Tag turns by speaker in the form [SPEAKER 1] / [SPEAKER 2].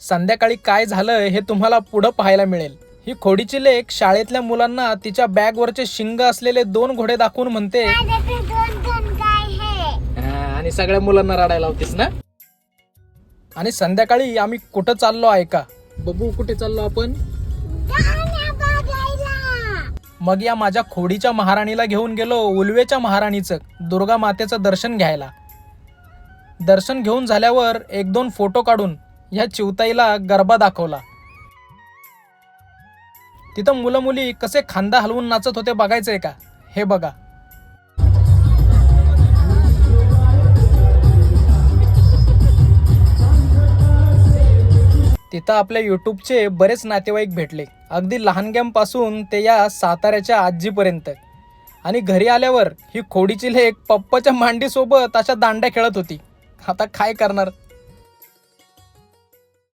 [SPEAKER 1] संध्याकाळी काय झालं हे तुम्हाला पुढं पाहायला मिळेल. ही खोडीची लेख शाळेतल्या मुलांना तिच्या बॅगवरचे शिंग असलेले दोन घोडे दाखवून म्हणते.
[SPEAKER 2] आहे.
[SPEAKER 1] "हा, आणि सगळ्या मुलांना रडायला होतीस ना? आणि संध्याकाळी आम्ही कुठं चाललो ऐका बघू कुठे चाललो आपण? मग या माझ्या खोडीच्या महाराणीला घेऊन गेलो उलवेच्या महाराणीचं दुर्गा मातेचं दर्शन घ्यायला. दर्शन घेऊन झाल्यावर एक दोन फोटो काढून ह्या चिवताईला गरबा दाखवला. तिथं मुलं मुली कसे खांदा हलवून नाचत होते बघायचंय का? हे बघा. तिथं आपल्या युट्यूबचे बरेच नातेवाईक भेटले. अगदी लहानग्यांपासून ते या साताऱ्याच्या आजीपर्यंत. आणि घरी आल्यावर ही खोडीची लेक पप्पाच्या मांडीसोबत अशा दांड्या खेळत होती. आता काय करणार?